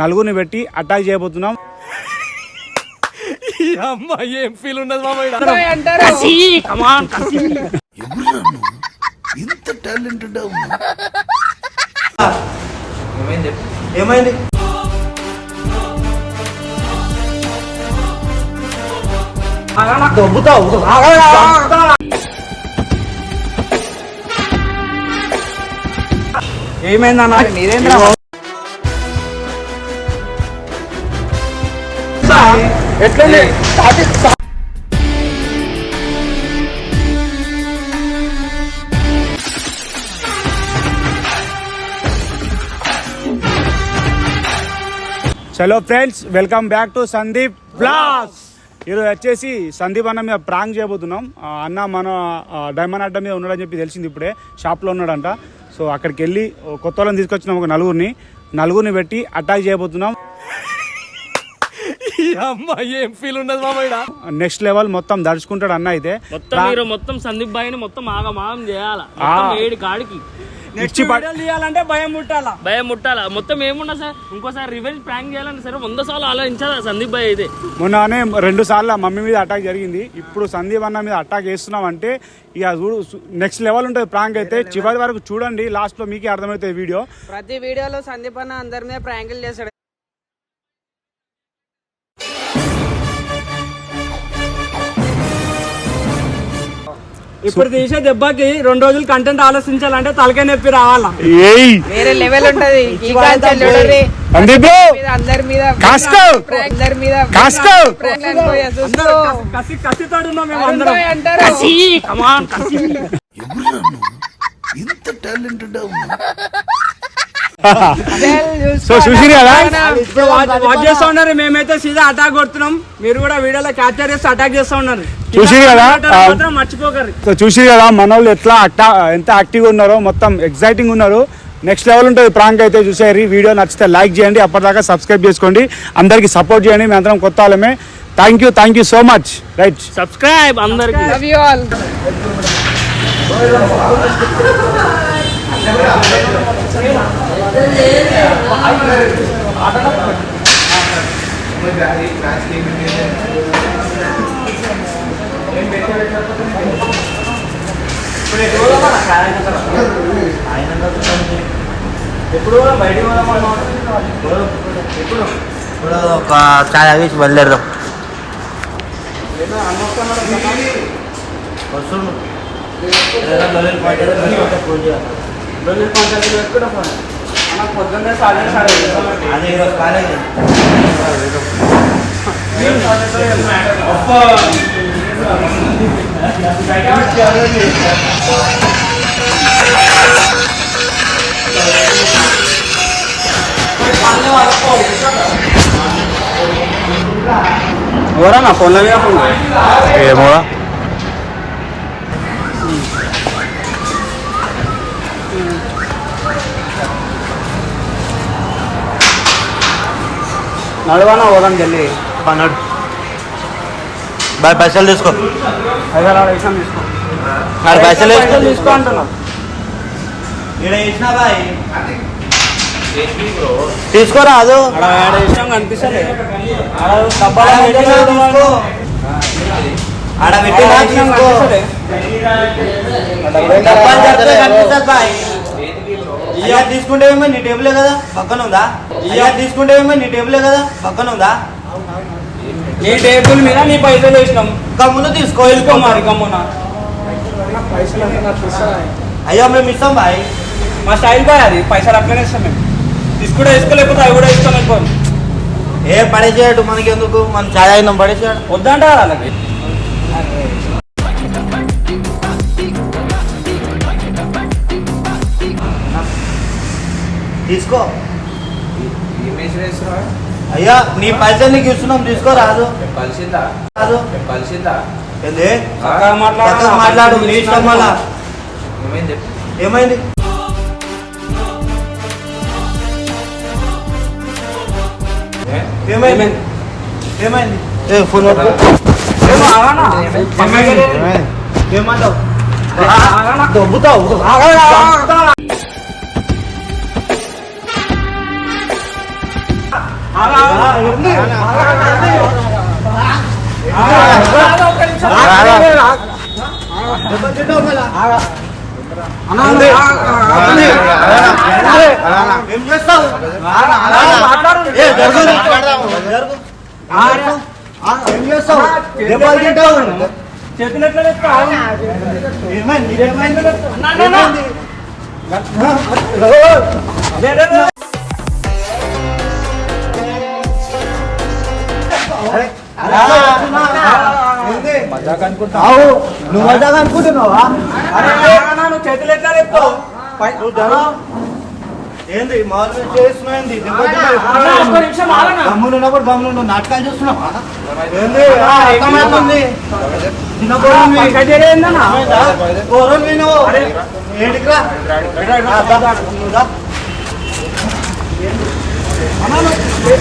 నలుగురిని పెట్టి అటాక్ చేయబోతున్నాం. అమ్మ ఏం ఫీల్ ఉన్నది మామ ఈడ. ఇంత టాలెంటెడ్ ఉన్నా ఏమైంది? ఏమైందన్నా? చలో friends welcome back to Sandeep బ్లాస్ ఈరోజు వచ్చేసి సందీప్ అన్న మీద ప్రాంక్ చేయబోతున్నాం. అన్న మన డైమండ్ అడ్డ మీద ఉన్నాడని చెప్పి తెలిసింది ఇప్పుడే. షాప్లో ఉన్నాడంట. సో అక్కడికి వెళ్ళి కొత్త వాళ్ళని తీసుకొచ్చినాం ఒక నలుగురిని నలుగురిని పెట్టి అటాక్ చేయబోతున్నాం. అమ్మ ఏం ఫీల్ ఉన్నది మామ. నెక్స్ట్ లెవెల్ మొత్తం దడుచుకుంటాడు అన్న అయితే. మొత్తం మీరు మొత్తం సందీప్ బాయ్ని మొత్తం ఆగమాగం చేయాల? ఏడు కాడికి. ప- తీయాలంటే భయం ముట్టాలా భయం ముట్టాల మొత్తం ఏమున్నా సార్? ఇంకోసారి రివెంజ్ ప్రాంక్ చేయాలని సరే వంద సార్లు ఆలోచించాలా సందీప్ బాయ్ అయితే? మొన్ననే రెండు సార్లు మమ్మీ మీద అటాక్ జరిగింది. ఇప్పుడు సందీప్ అన్న మీద అటాక్ చేస్తున్నాం అంటే ఇక చూడు నెక్స్ట్ లెవెల్ ఉంటుంది ప్రాంక్ అయితే. చివరి వరకు చూడండి లాస్ట్లో మీకే అర్థమవుతుంది వీడియో. ప్రతి వీడియోలో సందీప్ అన్న అందరి మీద ప్రాంకులు చేస్తాడు. ఇప్పుడు తీసే దెబ్బకి రెండు రోజులు కంటెంట్ ఆలోచించాలంటే తలకే నొప్పి రావాలా? వేరే లెవెల్ ఉంటది. అందరి మీద అందరి మీద. కసి మేము అందరం. అంటారు. ఇంత టాలెంటెడ్ సో. చూసిరు కదా వాచ్ చేస్తా ఉన్నారు. మేమైతే సీదా అటాక్ కొడుతున్నాం. మీరు కూడా వీడియోలో క్యాప్చర్ చేసి అటాక్ చేస్తా ఉన్నారు. చూసిరు కదా? మర్చిపోకరు సో చూసి కదా మన వాళ్ళు ఎట్లా అట్టా ఎంత యాక్టివ్గా ఉన్నారో మొత్తం ఎగ్జైటింగ్ ఉన్నారు. నెక్స్ట్ లెవెల్ ఉంటుంది ప్రాంక్ అయితే చూసేరి వీడియో నచ్చితే లైక్ చేయండి. అప్పటిదాకా సబ్స్క్రైబ్ చేసుకోండి. అందరికి సపోర్ట్ చేయండి. మేము అందరం కొత్త వాళ్ళమే. Thank you thank you so much right subscribe అందరికి. Love you all. ఇప్పుడు ఒక ఛాయ్ వేసి బయలుదేరదాం వస్తుండు. ఏదైనా బయలుదేరి పార్టీ ఫోన్ చేయాలి. అదే ఈరోజు కాలేజ్ ఎవరా నా ఫోన్లో ఏమో నడవానా పోదాం జల్లి పన్నాడు బాయ్ పైసలు తీసుకో. హైదరాబాద్ వేసాం తీసుకో. ఆడ పైసలు తీసుకో. అంటున్నా. ఈడ వేసినా బాయ్? తీసుకోరా అదు? ఆడ వేసాం కనిపిస్తలే. ఆడ చెప్తే కనిపిస్తుంది బాయ్. ఇయ్య తీసుకుంటే ఏమో నీ టేబులే కదా పక్కన ఉందా ఇయ్య తీసుకుంటే ఏమో నీ టేబులే కదా పక్కన ఉందా నీ టేబుల్ మీద నీ పైసలు వేసినాం. కమ్మును తీసుకో వెళ్ళిపో మరి. గమ్మున అయ్యో మేము ఇస్తాం బాయ్. మా స్టైల్ బాయ్ అది పైసలు అట్లనే ఇస్తాం మేము. తీసుకుంటే వేసుకోలేకపోతే అవి కూడా ఇస్తాం వెళ్ళిపోం ఏ పడేసేయడు మనకి ఎందుకు మనం ఛాయ్ అయినాం పడేసేయడు. వద్దంటారా వాళ్ళకి? తీసుకో. అయ్యా నీ పైసలు నీకు ఇస్తున్నాం తీసుకో రాదు. రాదు. ఏంది? చక్కగా మాట్లాడు. నీ ఇష్టం మళ్ళా ఏమైంది? ఏమైంది? ఏమైంది? ఫోన్? ఏమంటావు? దొబ్బుతావు? ఏం చేస్తావు ఏ, జరుగు. జరుగు. ఏం చేస్తావు దెబ్బలు తింటావు చేతులు ఎట్లా తెస్తావు? ఏమైంది ఏమైంది నువ్వు మజాగా అనుకుంటున్నావా చేతులు ఎట్లా చెప్తావు పై- ఏంది మామూలుగా చేస్తున్నాయింది అన్నా, ఒక్క నిమిషం నాటకాలు చూస్తున్నావా ఏంది? అర్థమవుతుంది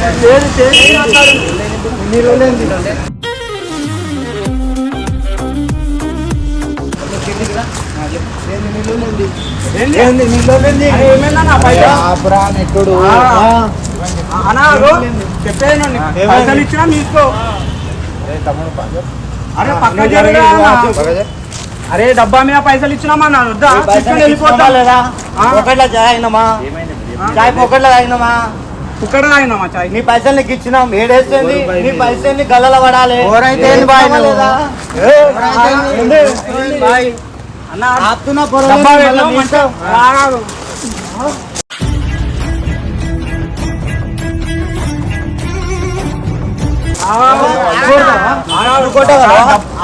పైసలు- చెప్పేది ఇచ్చినా తీసుకో అరే పక్క అరే డబ్బా మీద పైసలు ఇచ్చినామా వద్దా పైసలు వెళ్ళిపోతా లేదా ఆ. ఒకట్లా చాయ్ అయినమా ఒకట్లా తాగినమా ఇక్కడ నీ పైసలు నీకు ఇచ్చినాం ఏడేస్తుంది నీ పైసలు గల్లలో పడాలి ఎవరైతే? అన్న ఆపుతున్నా డబ్బా?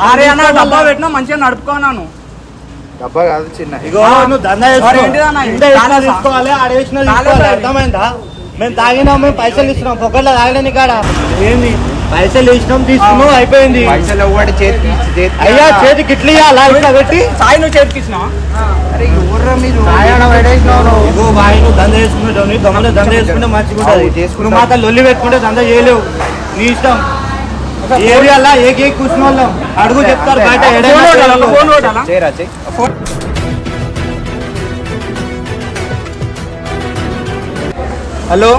అరే అన్న పెట్టినా మంచిగా నడుపుకోనాను డబ్బా కాదు చిన్న. ఇగో నువ్వు దందా అర్థమైందా? మేము తాగినాం మేము పైసలు ఇస్తున్నాం. పొగట్లా తాగలేని కాడ. ఏంది? పైసలు ఇచ్చినాం తీసుకున్నాం అయిపోయింది. పైసలు ఎవ్వడి చేతికి అయ్యా చేతికి ఇట్లా ఇయ్యాలా ఇట్లా పెట్టి? సాయి నువ్వు చేతికి ఇచ్చినావా? అరే ఎవర్రా మీరు. రాయడం పడేసినావు నువ్వు. ఇగో బాయ్. నువ్వు దంద చేసుకుంటావు నీ దొంగలు దంద చేసుకుంటే మంచిగా. నువ్వు మాత్రం లొల్లి పెట్టుకుంటే దంద చేయలేవు. నీ ఇష్టం. ఏరియాలా? ఏ కేక్ కూర్చున్న వాళ్ళం. అడుగు చెప్తారు బయట ఫోన్ హలో?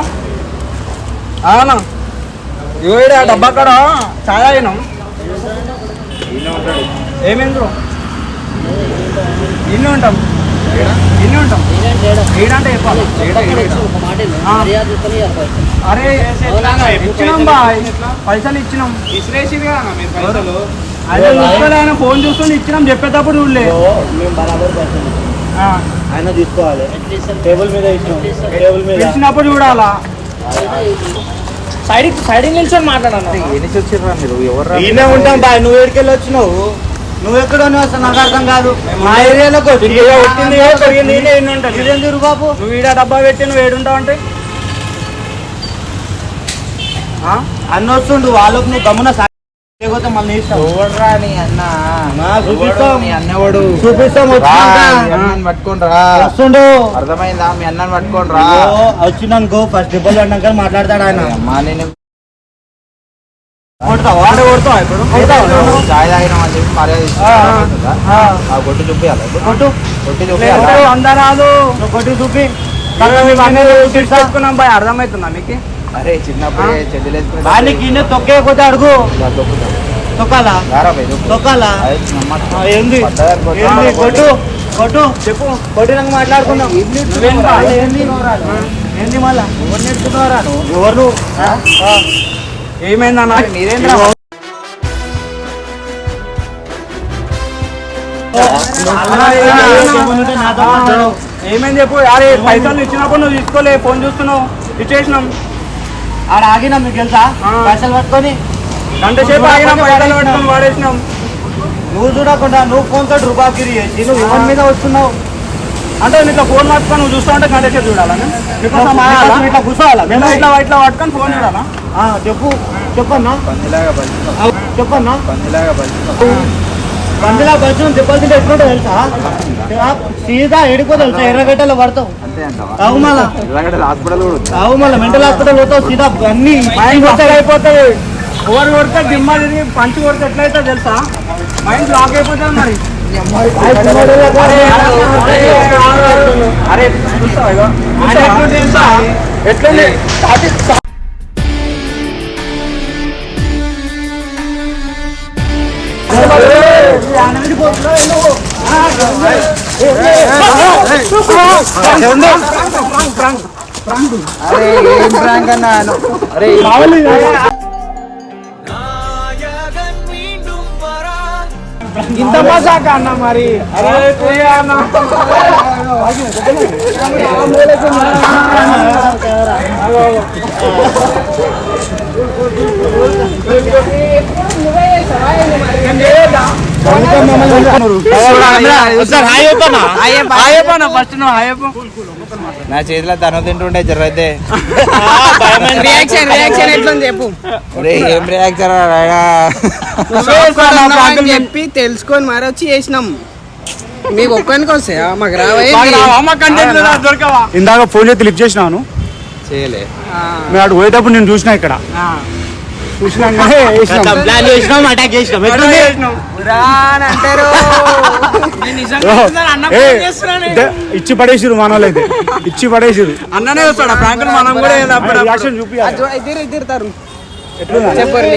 అవునా. ఇగో ఈడ డబ్బా కాడ చాయ్ అయినాం ఏమైంది బ్రో ఇన్ని ఉంటాం. ఇన్ని ఉంటాం. ఈడంటే చెప్పాలి. అరే ఇచ్చినాం బాయ్ పైసలు ఇచ్చినాం. అదే ఆయన ఫోన్ చూసుకొని ఇచ్చినాం చెప్పేటప్పుడు చూడలే. ఆయన తీసుకోవాలి. టేబుల్ మీద టేబుల్ మీద. పిలిచినప్పుడు చూడాలా? సైడ్ సైడ్ నిల్చొని మాట్లాడాను ఎన్ని వచ్చిర్రా మీరు? ఎవర్రా ఈయనే ఉంటాం బాయ్ నువ్వు ఎక్కడికి వచ్చినావు? నువ్వు ఎక్కడ ఉన్నావు అసలు? నాకు అర్థం కాదు. మా ఏరియాలోకి వచ్చింది తిరుగు బాబు? నువ్వు ఈడ డబ్బా పెట్టి నువ్వు ఏడుంటావు అంటే? ఆ? అన్న వస్తుండు. వాళ్ళకు నువ్వు గమ్మున మళ్ళీ నీ అన్న. చూపిస్తాం. నీ అన్నవాడు. చూపిస్తాం అన్నని రా వస్తుండు. అర్థమైందా? మీ అన్నని రా వచ్చినానుకో ఫస్ట్ డిపోజ్ అన్నాక మాట్లాడతాడు ఆయన. అమ్మా నేను కొడతావా కొడతావా ఇప్పుడు చాయ్ తాగినాం అని చెప్పి మర్యాద ఇస్తున్నా. ఆ. ఆ. కొట్టు చూపి. పెట్టుకున్నాం బాయ్. అర్థమవుతుందా మీకు? అరే చిన్నప్పుడు చెల్లెలు దానికి ఈయన తొక్కేయకపోతే అడుగు. తొక్కాలా? ఏంది? కొట్టు. ఏంది? కొట్టు. కొట్టు చెప్పు. కొట్టినాక మాట్లాడుకుందాం? ఏంది? మళ్ళా? ఎవరు. ఏమైందన్నా మీరేంద్రా అరే పైసలు ఇచ్చినప్పుడు నువ్వు తీసుకోలే ఫోన్ చూస్తున్నావు. ఇచ్చేసినాం. ఆడ ఆగినా మీకు తెలుసా. పైసలు పట్టుకొని. గంట సేపు ఆగినాం పైసలు పట్టుకొని వాడేసినాం. నువ్వు చూడకుండా నువ్వు ఫోన్ తోటి రూపాయికి చేసి నువ్వు ఎవరి మీద వస్తున్నావు? అంటే ఇట్లా ఫోన్ పట్టుకొని నువ్వు చూస్తా ఉంటే గంట సేపు చూడాలా నేను? నీకోసం నువ్వు ఆగాలా? ఇట్లా కూర్చోవాలా? ఇట్లా ఇట్లా పట్టుకొని ఫోన్ చూడాలా? చెప్పు చెప్పన్నా? చెప్పన్నా? మందులా బస్సు దెబ్బలు తింటే ఎట్లుంటో తెలుసా? ఆ, సీదా ఎడిపో తెలుసా? ఎర్రగడ్డలో పడతావు. మళ్ళా. ఇలాగంటే హాస్పిటల్ తావు మళ్ళా మెంటల్ హాస్పిటల్ పోతావు సీదా అన్ని అయిపోతుంది ఓవర్ కొడితే దిమ్మ తిరిగి పంచి కొడితే ఎట్లయితే తెలుసా? మైండ్ లాక్ అయిపోతుంది మరి. ఎట్లా అరే ఏం ప్రాంక్ అన్నా అరే ఇంత మజాక అన్న మరి? అన్న. నా చేతిలో తను తింటుండే జరైతే రియాక్షన్ రియాక్షన్ ఎట్లుంది చెప్పు. ఒరే ఏం రియాక్షన్ అని చెప్పి తెలుసుకొని మరి వచ్చి చేసినాం. మీకు ఒక్కనికి వస్తే మాకు రావే? దొరకవా? ఇందాక ఫోన్ చేసి లిఫ్ట్ చేసినాను. చేయలే. మేము అటు పోయేటప్పుడు నేను చూసిన ఇక్కడ. ప్లాన్ చేసినాం అటాక్ చేసినాం. ఇద్ద- ఇచ్చి పడేసిరు ఇచ్చి పడేసిరు అన్ననే వస్తాడు? ప్రాంక్ మనం కూడా రియాక్షన్ ఎట్లుంది? చెప్పండి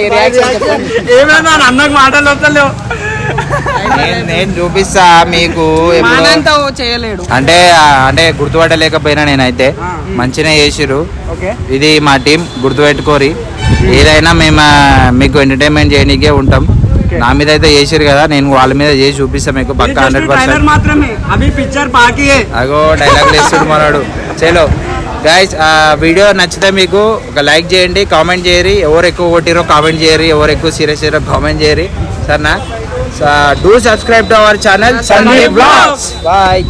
ఏమైనా అన్నకు మాటలు వస్తలేవు. నేను- నేను చూపిస్తా మీకు ఎప్పుడో- మానంతా ఓ చేయలేడు. అంటే అంటే గుర్తుపట్టలేకపోయినా నేనైతే. మంచిగా చేసిరు ఓకే. ఇది మా టీం గుర్తుపెట్టుకోరి. ఏదైనా మేము ఆ, మీకు ఎంటర్టైన్మెంట్ చేయనీకే ఉంటాం. నా మీద అయితే చేసిరు కదా నేను వాళ్ళ మీద చేసి చూపిస్తా మీకు పక్క హండ్రెడ్ ట్రైలర్ పర్సెంట్. మాత్రమే. అవి పిక్చర్ బాకీయే అగో డైలాగ్ వేస్తుడు మనోడు. చలో. గైస్ ఆ వీడియో నచ్చితే మీకు ఒక లైక్ చేయండి కామెంట్ చేయరి ఎవరు ఎక్కువ కొట్టిరో కామెంట్ చేయరి ఎవరు ఎక్కువ సీరియస్ చేయరో కామెంట్ చేయరి సరేనా? Do subscribe to our channel Sandeep vlogs bye